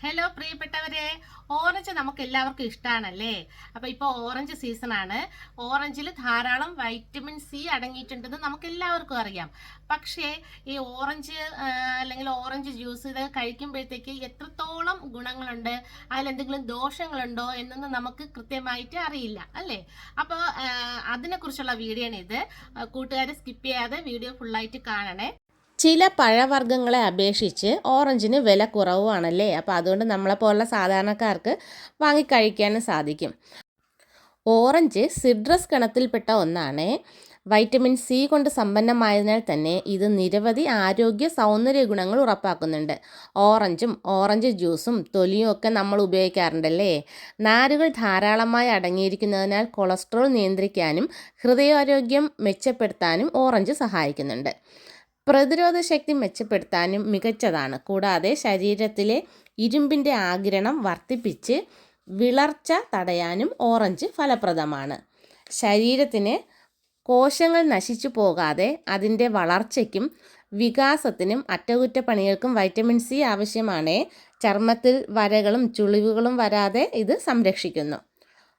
Hello പ്രിയപ്പെട്ടവരെ. Orange നമുക്ക് എല്ലാവർക്കും ഇഷ്ടമാണല്ലേ അപ്പൊ ഇപ്പൊ ഓറഞ്ച് സീസണാണ് ഓറഞ്ചിൽ ധാരാളം വൈറ്റമിൻ സി അടങ്ങിയിട്ടുണ്ടെന്ന് നമുക്ക് എല്ലാവർക്കും അറിയാം. പക്ഷേ ഈ ഓറഞ്ച് അല്ലെങ്കിൽ ഓറഞ്ച് ജ്യൂസ് ഇത് കഴിക്കുമ്പോഴത്തേക്ക് എത്രത്തോളം ഗുണങ്ങളുണ്ട്? അതിലെന്തെങ്കിലും ദോഷങ്ങളുണ്ടോ എന്നൊന്നും നമുക്ക് കൃത്യമായിട്ട് അറിയില്ല അല്ലേ? അപ്പോൾ അതിനെക്കുറിച്ചുള്ള വീഡിയോ ആണ് ഇത് കൂട്ടുകാരെ സ്കിപ്പ് ചെയ്യാതെ വീഡിയോ ഫുള്ളായിട്ട് കാണണേ. ചില പഴവർഗങ്ങളെ അപേക്ഷിച്ച് ഓറഞ്ചിന് വില കുറവുമാണല്ലേ അപ്പോൾ അതുകൊണ്ട് നമ്മളെപ്പോലുള്ള സാധാരണക്കാർക്ക് വാങ്ങിക്കഴിക്കാനും സാധിക്കും. ഓറഞ്ച് സിട്രസ് ഗണത്തിൽപ്പെട്ട ഒന്നാണ്. വൈറ്റമിൻ സി കൊണ്ട് സമ്പന്നമായതിനാൽ തന്നെ ഇത് നിരവധി ആരോഗ്യ സൗന്ദര്യ ഗുണങ്ങൾ ഉറപ്പാക്കുന്നുണ്ട്. ഓറഞ്ചും ഓറഞ്ച് ജ്യൂസും തൊലിയും ഒക്കെ നമ്മൾ ഉപയോഗിക്കാറുണ്ടല്ലേ? നാരുകൾ ധാരാളമായി അടങ്ങിയിരിക്കുന്നതിനാൽ കൊളസ്ട്രോൾ നിയന്ത്രിക്കാനും ഹൃദയാരോഗ്യം മെച്ചപ്പെടുത്താനും ഓറഞ്ച് സഹായിക്കുന്നുണ്ട്. പ്രതിരോധ ശക്തി മെച്ചപ്പെടുത്താനും മികച്ചതാണ്. കൂടാതെ ശരീരത്തിലെ ഇരുമ്പിന്റെ ആഗിരണം വർദ്ധിപ്പിച്ച് വിളർച്ച തടയാനും ഓറഞ്ച് ഫലപ്രദമാണ്. ശരീരത്തിന് കോശങ്ങൾ നശിച്ചു പോകാതെ അതിന്റെ വളർച്ചയ്ക്കും വികാസത്തിനും അറ്റകുറ്റപ്പണികൾക്കും വൈറ്റമിൻ സി ആവശ്യമാണ്. ചർമ്മത്തിൽ വരകളും ചുളിവുകളും വരാതെ ഇത് സംരക്ഷിക്കുന്നു.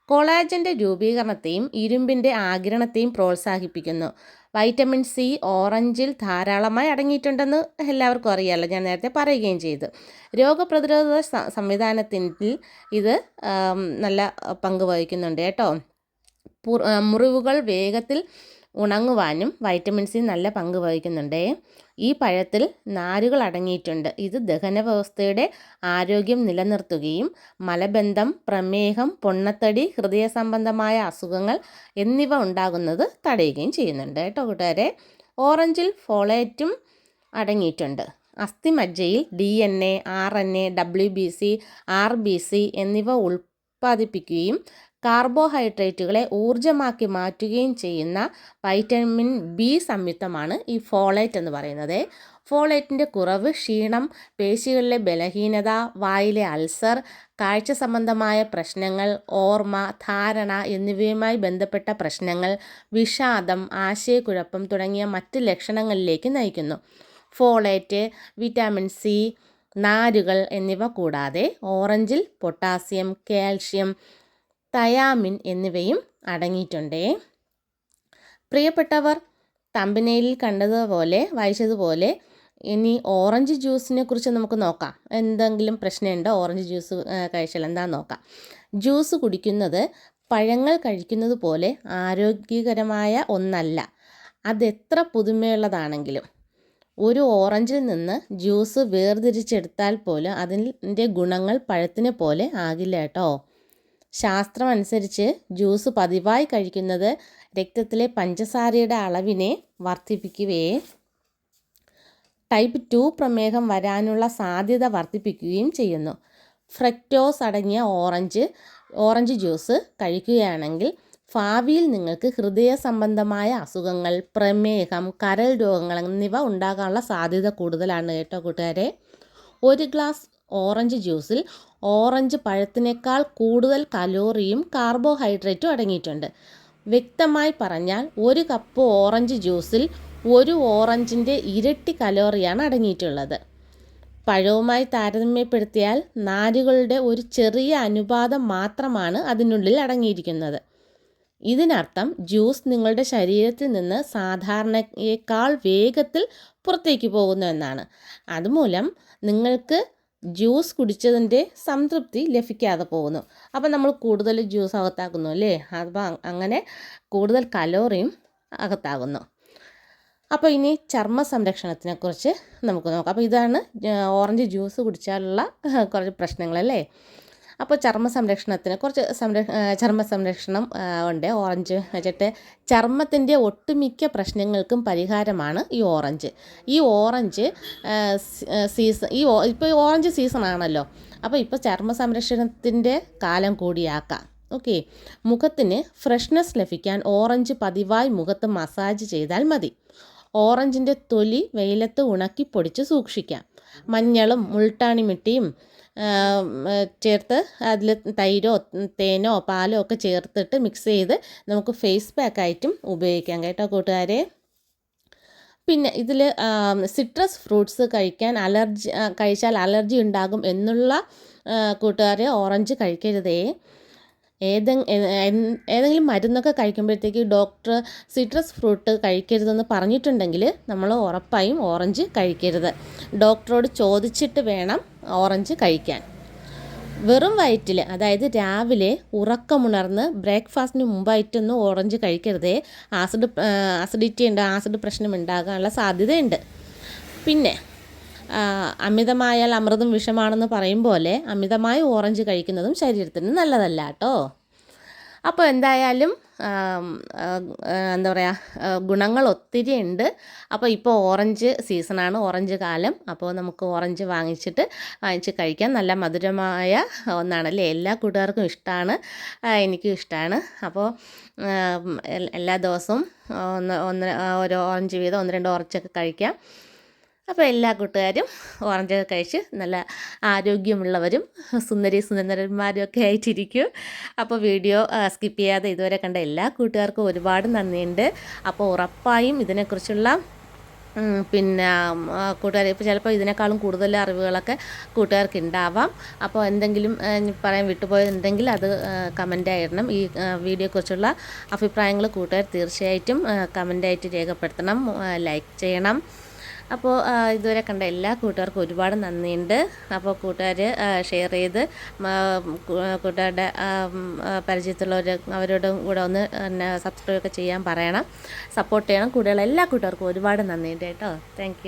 കൊളാജന്റെ രൂപീകരണത്തെയും ഇരുമ്പിന്റെ ആഗിരണത്തെയും പ്രോത്സാഹിപ്പിക്കുന്നു. വൈറ്റമിൻ സി ഓറഞ്ചിൽ ധാരാളമായി അടങ്ങിയിട്ടുണ്ടെന്ന് എല്ലാവർക്കും അറിയാമല്ലോ ഞാൻ നേരത്തെ പറയുകയും ചെയ്തു. രോഗപ്രതിരോധ സംവിധാനത്തിൽ ഇത് നല്ല പങ്ക് വഹിക്കുന്നുണ്ട് കേട്ടോ. മുറിവുകൾ വേഗത്തിൽ ഉണങ്ങുവാനും വൈറ്റമിൻ സി നല്ല പങ്ക് വഹിക്കുന്നുണ്ട്. ഈ പഴത്തിൽ നാരുകൾ അടങ്ങിയിട്ടുണ്ട്. ഇത് ദഹന വ്യവസ്ഥയുടെ ആരോഗ്യം നിലനിർത്തുകയും മലബന്ധം പ്രമേഹം പൊണ്ണത്തടി ഹൃദയ സംബന്ധമായ അസുഖങ്ങൾ എന്നിവ ഉണ്ടാകുന്നത് തടയുകയും ചെയ്യുന്നുണ്ട് കേട്ടോ കൂട്ടുകാരെ. ഓറഞ്ചിൽ ഫോളേറ്റും അടങ്ങിയിട്ടുണ്ട്. അസ്ഥിമജ്ജയിൽ D N A R N A W B C R B C എന്നിവ ഉൽപ്പാദിപ്പിക്കുകയും കാർബോഹൈഡ്രേറ്റുകളെ ഊർജമാക്കി മാറ്റുകയും ചെയ്യുന്ന വൈറ്റമിൻ ബി സംയുക്തമാണ് ഈ ഫോളേറ്റ് എന്ന് പറയുന്നത്. ഫോളേറ്റിന്റെ കുറവ് ക്ഷീണം പേശികളിലെ ബലഹീനത വായിലെ അൾസർ കാഴ്ച സംബന്ധമായ പ്രശ്നങ്ങൾ ഓർമ്മ ധാരണ എന്നിവയുമായി ബന്ധപ്പെട്ട പ്രശ്നങ്ങൾ വിഷാദം ആശയക്കുഴപ്പം തുടങ്ങിയ മറ്റ് ലക്ഷണങ്ങളിലേക്ക് നയിക്കുന്നു. ഫോളേറ്റ് വിറ്റാമിൻ സി നാരുകൾ എന്നിവ കൂടാതെ ഓറഞ്ചിൽ പൊട്ടാസ്യം കാൽഷ്യം തയാമിൻ എന്നിവയും അടങ്ങിയിട്ടുണ്ട്. പ്രിയപ്പെട്ടവർ തമ്പനയിൽ കണ്ടതുപോലെ വായിച്ചതുപോലെ ഇനി ഓറഞ്ച് ജ്യൂസിനെ കുറിച്ച് നമുക്ക് നോക്കാം. എന്തെങ്കിലും പ്രശ്നമുണ്ടോ? ഓറഞ്ച് ജ്യൂസ് കഴിച്ചാൽ എന്താണെന്ന് നോക്കാം. ജ്യൂസ് കുടിക്കുന്നത് പഴങ്ങൾ കഴിക്കുന്നത് പോലെ ആരോഗ്യകരമായ ഒന്നല്ല. അതെത്ര പുതുമയുള്ളതാണെങ്കിലും. ഒരു ഓറഞ്ചിൽ നിന്ന് ജ്യൂസ് വേർതിരിച്ചെടുത്താൽ പോലും അതിന്റെ ഗുണങ്ങൾ പഴത്തിനെ പോലെ ആകില്ല കേട്ടോ. ശാസ്ത്രം അനുസരിച്ച് ജ്യൂസ് പതിവായി കഴിക്കുന്നത് രക്തത്തിലെ പഞ്ചസാരയുടെ അളവിനെ വർദ്ധിപ്പിക്കുകയെ ടൈപ്പ് ടു പ്രമേഹം വരാനുള്ള സാധ്യത വർദ്ധിപ്പിക്കുകയും ചെയ്യുന്നു. ഫ്രക്ടോസ് അടങ്ങിയ ഓറഞ്ച് ഓറഞ്ച് ജ്യൂസ് കഴിക്കുകയാണെങ്കിൽ ഭാവിയിൽ നിങ്ങൾക്ക് ഹൃദയ സംബന്ധമായ അസുഖങ്ങൾ പ്രമേഹം കരൾ രോഗങ്ങൾ എന്നിവ ഉണ്ടാകാനുള്ള സാധ്യത കൂടുതലാണ് കേട്ടോ കൂട്ടുകാരെ. ഒരു ഗ്ലാസ് ഓറഞ്ച് ജ്യൂസിൽ ഓറഞ്ച് പഴത്തിനേക്കാൾ കൂടുതൽ കലോറിയും കാർബോഹൈഡ്രേറ്റും അടങ്ങിയിട്ടുണ്ട്. വ്യക്തമായി പറഞ്ഞാൽ ഒരു കപ്പ് ഓറഞ്ച് ജ്യൂസിൽ ഒരു ഓറഞ്ചിന്റെ ഇരട്ടി കലോറിയാണ് അടങ്ങിയിട്ടുള്ളത്. പഴവുമായി താരതമ്യപ്പെടുത്തിയാൽ നാരുകളുടെ ഒരു ചെറിയ അനുപാതം മാത്രമാണ് അതിനുള്ളിൽ അടങ്ങിയിരിക്കുന്നത്. ഇതിനർത്ഥം ജ്യൂസ് നിങ്ങളുടെ ശരീരത്തിൽ നിന്ന് സാധാരണയേക്കാൾ വേഗത്തിൽ പുറത്തേക്ക് പോകുന്നു എന്നാണ്. അതുമൂലം നിങ്ങൾക്ക് ജ്യൂസ് കുടിച്ചതിന്റെ സംതൃപ്തി ലഭിക്കാതെ പോകുന്നു. അപ്പം നമ്മൾ കൂടുതൽ ജ്യൂസ് അകത്താക്കുന്നു അല്ലേ? അപ്പം അങ്ങനെ കൂടുതൽ കലോറിയും അകത്താകുന്നു. അപ്പോൾ ഇനി ചർമ്മ സംരക്ഷണത്തിനെക്കുറിച്ച് നമുക്ക് നോക്കാം. അപ്പോൾ ഇതാണ് ഓറഞ്ച് ജ്യൂസ് കുടിച്ചാലുള്ള കുറച്ച് പ്രശ്നങ്ങളല്ലേ? അപ്പോൾ ചർമ്മ സംരക്ഷണത്തിന് കുറച്ച് സംര ചർമ്മ സംരക്ഷണം ഉണ്ട്. ഓറഞ്ച് വെച്ചിട്ട് ചർമ്മത്തിന്റെ ഒട്ടുമിക്ക പ്രശ്നങ്ങൾക്കും പരിഹാരമാണ് ഈ ഓറഞ്ച്. ഈ ഓറഞ്ച് സീസൺ ഈ ഇപ്പോൾ ഓറഞ്ച് സീസൺ ആണല്ലോ. അപ്പോൾ ഇപ്പോൾ ചർമ്മ സംരക്ഷണത്തിന്റെ കാലം കൂടിയാക്കാം. ഓക്കെ. മുഖത്തിന് ഫ്രഷ്നെസ് ലഭിക്കാൻ ഓറഞ്ച് പതിവായി മുഖത്ത് മസാജ് ചെയ്താൽ മതി. ഓറഞ്ചിന്റെ തൊലി വെയിലത്ത് ഉണക്കി പൊടിച്ച് സൂക്ഷിക്കാം. മഞ്ഞളും മുൾട്ടാണി മിട്ടിയും ആം, ഏ, ചേർത്ത് അതിൽ തൈരോ തേനോ പാലോ ഒക്കെ ചേർത്തിട്ട് മിക്സ് ചെയ്ത് നമുക്ക് ഫേസ് പാക്കായിട്ടും ഉപയോഗിക്കാം കേട്ടോ കൂട്ടുകാരെ. പിന്നെ ഇതിൽ സിട്രസ് ഫ്രൂട്ട്സ് കഴിക്കാൻ അലർജി കഴിച്ചാൽ അലർജി ഉണ്ടാകും എന്നുള്ള കൂട്ടുകാർ ഓറഞ്ച് കഴിക്കരുതേ. ഏതെ ഏതെങ്കിലും മരുന്നൊക്കെ കഴിക്കുമ്പോഴത്തേക്ക് ഡോക്ടർ സിട്രസ് ഫ്രൂട്ട് കഴിക്കരുതെന്ന് പറഞ്ഞിട്ടുണ്ടെങ്കിൽ നമ്മൾ ഉറപ്പായും ഓറഞ്ച് കഴിക്കരുത്. ഡോക്ടറോട് ചോദിച്ചിട്ട് വേണം ഓറഞ്ച് കഴിക്കാൻ. വെറും വയറ്റിൽ അതായത് രാവിലെ ഉറക്കമുണർന്ന് ബ്രേക്ക്ഫാസ്റ്റിന് മുമ്പായിട്ടൊന്നും ഓറഞ്ച് കഴിക്കരുതേ. ആസിഡ് ആസിഡിറ്റി ഉണ്ട് ആസിഡ് പ്രശ്നം ഉണ്ടാകാനുള്ള സാധ്യതയുണ്ട്. പിന്നെ അമിതമായാൽ അമൃതും വിഷമാണെന്ന് പറയും പോലെ അമിതമായി ഓറഞ്ച് കഴിക്കുന്നതും ശരീരത്തിന് നല്ലതല്ല കേട്ടോ. അപ്പോൾ എന്തായാലും എന്താ പറയുക ഗുണങ്ങൾ ഒത്തിരി ഉണ്ട്. അപ്പോൾ ഇപ്പോൾ ഓറഞ്ച് സീസണാണ് ഓറഞ്ച് കാലം. അപ്പോൾ നമുക്ക് ഓറഞ്ച് വാങ്ങിച്ചിട്ട് വാങ്ങിച്ച് കഴിക്കാൻ നല്ല മധുരമായ ഒന്നാണല്ലേ? എല്ലാ കൂട്ടുകാർക്കും ഇഷ്ടമാണ് എനിക്കും ഇഷ്ടമാണ് അപ്പോൾ എല്ലാ ദിവസവും ഒന്ന് ഒന്ന് ഓരോ ഓറഞ്ച് വീതം ഒന്ന് രണ്ട് ഓറഞ്ചൊക്കെ കഴിക്കാം. അപ്പോൾ എല്ലാ കൂട്ടുകാരും ഓറഞ്ച് കഴിച്ച് നല്ല ആരോഗ്യമുള്ളവരും സുന്ദരി സുന്ദരന്മാരും ഒക്കെ ആയിട്ടിരിക്കും. അപ്പോൾ വീഡിയോ സ്കിപ്പ് ചെയ്യാതെ ഇതുവരെ കണ്ട എല്ലാ കൂട്ടുകാർക്കും ഒരുപാട് നന്ദിയുണ്ട്. അപ്പോൾ ഉറപ്പായും ഇതിനെക്കുറിച്ചുള്ള പിന്നെ കൂട്ടുകാർ ഇപ്പോൾ ചിലപ്പോൾ ഇതിനേക്കാളും കൂടുതൽ അറിവുകളൊക്കെ കൂട്ടുകാർക്ക് ഉണ്ടാവാം. അപ്പോൾ എന്തെങ്കിലും പറയാൻ വിട്ടുപോയതുണ്ടെങ്കിൽ അത് കമന്റ് ആയിടണം. ഈ വീഡിയോയെക്കുറിച്ചുള്ള അഭിപ്രായങ്ങൾ കൂട്ടുകാർ തീർച്ചയായിട്ടും കമന്റായിട്ട് രേഖപ്പെടുത്തണം ലൈക്ക് ചെയ്യണം. അപ്പോൾ ഇതുവരെ കണ്ട എല്ലാ കൂട്ടുകാർക്കും ഒരുപാട് നന്ദിയുണ്ട്. അപ്പോൾ കൂട്ടുകാർ ഷെയർ ചെയ്ത് കൂട്ടുകാരുടെ പരിചയത്തിലുള്ളവർ അവരോടും കൂടെ ഒന്ന് സബ്സ്ക്രൈബ് ഒക്കെ ചെയ്യാൻ പറയണം. സപ്പോർട്ട് ചെയ്യണം. കൂട്ടുകാർ എല്ലാ കൂട്ടുകാർക്കും ഒരുപാട് നന്ദിയുണ്ട് കേട്ടോ. താങ്ക്